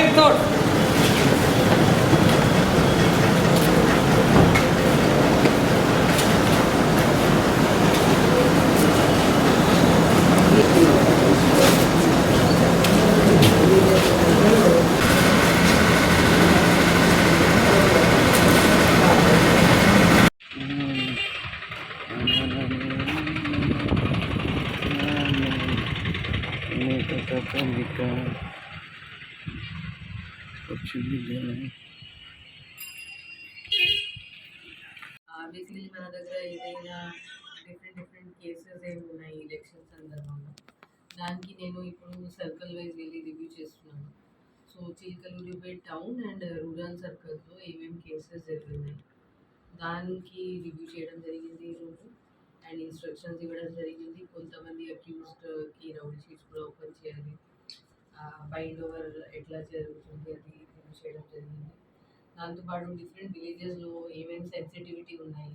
Flying thought. Thank you. Basically మన దగ్గర ఏదైనా డిఫరెంట్ డిఫరెంట్ కేసెస్ ఏమి ఉన్నాయి ఎలక్షన్ సందర్భంలో. దానికి నేను ఇప్పుడు సర్కిల్ వైజ్ వెళ్ళి రివ్యూ చేస్తున్నాను. So Chilakaluripet town and rural సర్కిల్తో ఏమేమి కేసెస్ జరిగినాయి. దానికి రివ్యూ చేయడం జరిగింది ఈరోజు అండ్ ఇన్స్ట్రక్షన్స్ ఇవ్వడం జరిగింది. కొంతమంది అక్యూస్డ్కి రౌండ్ షీట్స్ కూడా ఓపెన్ చేయాలి. బైండ్ ఓవర్ ఎట్లా జరుగుతుంది అది చేయడం జరిగింది. దాంతోపాటు డిఫరెంట్ విలేజెస్లో ఏమేమి సెన్సిటివిటీ ఉన్నాయి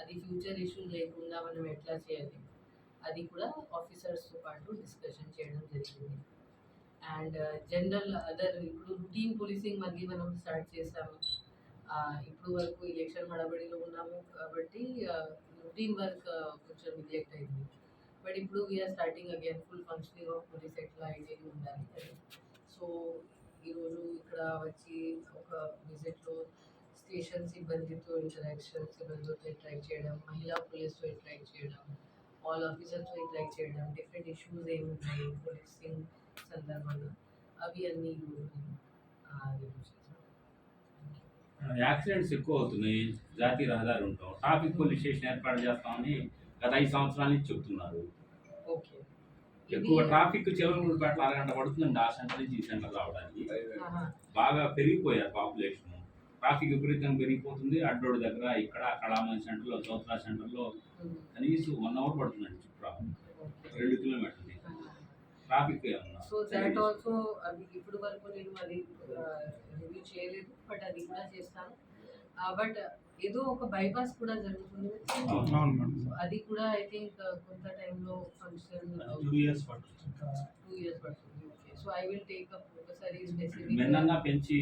అది ఫ్యూచర్ ఇష్యూ లేకుండా మనం ఎట్లా చేయాలి అది కూడా ఆఫీసర్స్తో పాటు డిస్కషన్ చేయడం జరిగింది. అండ్ జనరల్ అదర్ ఇప్పుడు రూటీన్ పోలీసింగ్ మళ్ళీ మనం స్టార్ట్ చేసాము. ఇప్పుడు వరకు ఎలక్షన్ హడాబడిలో ఉన్నాము కాబట్టి రుటీన్ వర్క్ కొంచెం నెగ్లెక్ట్ అయింది. బట్ ఇప్పుడు we're starting again full functioning of police ఎట్లా ఐడియా ఉండాలి సో ఈరోజు ఇక్కడ వచ్చి ఒక విజిట్లో స్టేషన్ సిబ్బందితో ఇంటరాక్షన్ సిబ్బందితో ఇంటరాక్ట్ చేయడం మహిళా పోలీస్తో ఇంటరాక్ట్ చేయడం ఆల్ ఆఫీసర్స్తో ఇంటరాక్ట్ చేయడం డిఫరెంట్ ఇష్యూస్ ఏమి ఉన్నాయి పోలీసింగ్ సందర్భంగా? అవి అన్నీ ఈరోజు రివ్యూ చేశాను యాక్సిడెంట్స్ ఎక్కువ అవుతున్నాయి జాతీయ రహదారి ఉంటాం. ట్రాఫిక్ పోలీస్ స్టేషన్ ఏర్పాటు చేస్తామని గత ఐదు సంవత్సరాల నుంచి చెప్తున్నారు. ఓకే. ఎక్కువ ట్రాఫిక్ చివరిపేటలో అరగంట పడుతుందండి ఆ సెంటర్ నుంచి ఈ సెంటర్ రావడానికి బాగా పెరిగిపోయారు పాపులేషన్. ట్రాఫిక్ విపరీతంగా పెరిగిపోతుంది. అడ్డోడి దగ్గర ఇక్కడ అక్కడ మన సెంటర్లో చౌత్రా సెంటర్లో కనీసం వన్ అవర్ పడుతుందండి చుట్టూ రెండు కిలోమీటర్లు. ట్రాఫిక్ ఏమన్నా సో దాట్ ఆల్సో అది ఇప్పుడు వరకు నేను అది రివ్యూ చేయలేదు బట్ అది కూడా చేస్తాను. బట్ ఏదో ఒక బైపాస్ కూడా జరుగుతుంది. అది కూడా ఐ థింక్ కొంత టైంలో ఫంక్షన్ టూ ఇయర్స్ పడుతుంది. టూ ఇయర్స్ పడుతుంది. Okay so I will take up ఒకసారి స్పెసిఫిక్ మెన్నన్నా పెంచి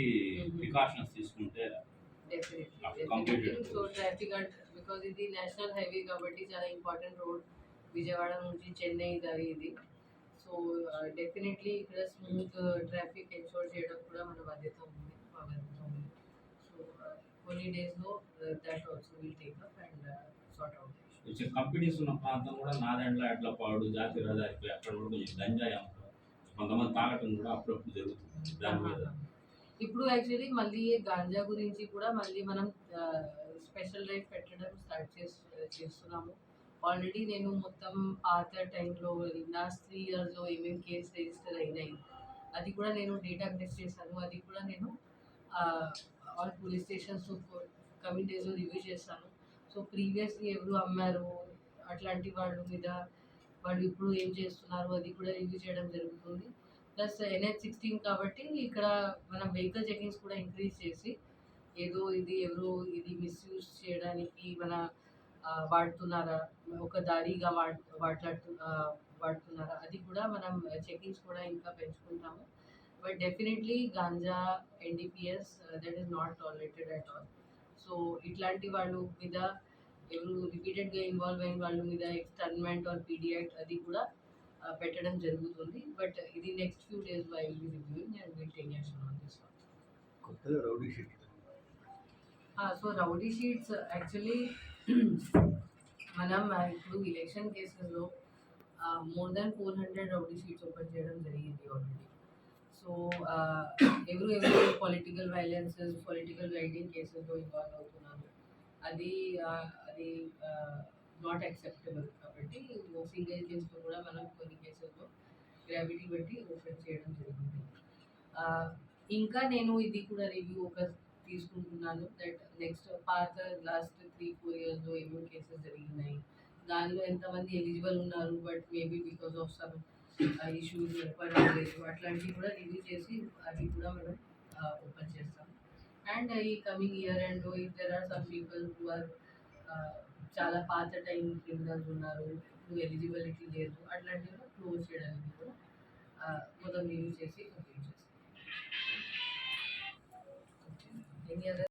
ప్రికాషన్స్ తీసుకుంటే definitely Completed. So traffic because ఇది నేషనల్ హైవే కాబట్టి చాలా ఇంపార్టెంట్ రోడ్ విజయవాడ నుంచి చెన్నై దారి ఇది. సో డెఫినెట్లీ ఇక్కడ స్మూత్ ట్రాఫిక్ ఎన్షోర్ చేయడం కూడా మన బాధ్యత. ఉంది కొన్ని డేస్లో that also will take up and sort out కొంచెం కంపెనీస్ ఉన్న ప్రాంతం కూడా నాదెండ్ల ఎడ్లపాడు జాతీయ రహదారిపై అక్కడ కూడా కొంచెం గంజాయి కొంతమంది తాగటం కూడా అప్పుడప్పుడు జరుగుతుంది దాని మీద. ఇప్పుడు యాక్చువల్లీ మళ్ళీ గాంజా గురించి కూడా మళ్ళీ మనం స్పెషల్ డ్రైవ్ పెట్టడం స్టార్ట్ చేస్ చేస్తున్నాము. ఆల్రెడీ నేను మొత్తం పాత టైంలో లాస్ట్ త్రీ ఇయర్స్లో ఏమేమి కేసు రిజిస్టర్ అయినాయి అది కూడా నేను డేటా కలెక్ట్ చేశాను. అది కూడా నేను ఆల్ పోలీస్ స్టేషన్స్ కమింగ్ డేస్లో రివ్యూ చేస్తాను. సో ప్రీవియస్లీ ఎవరు అమ్మారు అట్లాంటి వాళ్ళ మీద వాళ్ళు ఇప్పుడు ఏం చేస్తున్నారు అది కూడా రివ్యూ చేయడం జరుగుతుంది. ప్లస్ ఎన్హెచ్ సిక్స్టీన్ కాబట్టి ఇక్కడ మనం వెహికల్ చెకింగ్స్ కూడా ఇంక్రీజ్ చేసి ఏదో ఇది ఎవరు ఇది మిస్యూజ్ చేయడానికి మన వాడుతున్నారా ఒక దారిగా వాడు వాట్లాడుతు వాడుతున్నారా అది కూడా మనం చెకింగ్స్ కూడా ఇంకా పెంచుకుంటాము. But definitely ganja NDPS that is not tolerated at all so ఇట్లాంటి వాళ్ళు మీద ఎవరు రిపీటెడ్గా ఇన్వాల్వ్ అయిన వాళ్ళ మీద ఎక్స్టర్న్మెంట్ ఆర్ పీడీ యాక్ట్ అది కూడా ఆ, పెట్టడం జరుగుతుంది. బట్ ఇది next few days I will reviewing and will take action on this కొత్తగా rowdy sheet so rowdy sheets actually మనం ఆ, ఇప్పుడు ఎలక్షన్ కేసెస్లో more than four hundred rowdy sheets open చేయడం జరిగింది ఆల్రెడీ సో ఎవరు ఎవరు పొలిటికల్ వైలెన్సెస్ పొలిటికల్ రైడింగ్ కేసెస్లో ఇన్వాల్వ్ అవుతున్నారు అది అది నాట్ యాక్సెప్టబుల్ కాబట్టి సింగిల్ కేసులో కూడా మనం కొన్ని కేసుల్లో గ్రావిటీ బట్టి ఓపెన్ చేయడం జరిగింది. ఇంకా నేను ఇది కూడా రివ్యూ ఒక తీసుకుంటున్నాను దట్ నెక్స్ట్ పాత లాస్ట్ త్రీ ఫోర్ ఇయర్స్లో ఏమేమి కేసెస్ జరిగినాయి దానిలో ఎంతమంది ఎలిజిబుల్ ఉన్నారు but maybe because of some issues లేదు అట్లాంటివి కూడా రివ్యూ చేసి అది కూడా మనం ఓపెన్ చేస్తాం. అండ్ ఈ coming year and if there are some people who are చాలా పాత టైం క్రిమినల్స్ ఉన్నారు నువ్వు ఎలిజిబిలిటీ లేదు అట్లాంటివి క్లోజ్ చేయడానికి కూడా మొత్తం రివ్యూ చేసి కంప్లీట్ చేస్తాం. Any other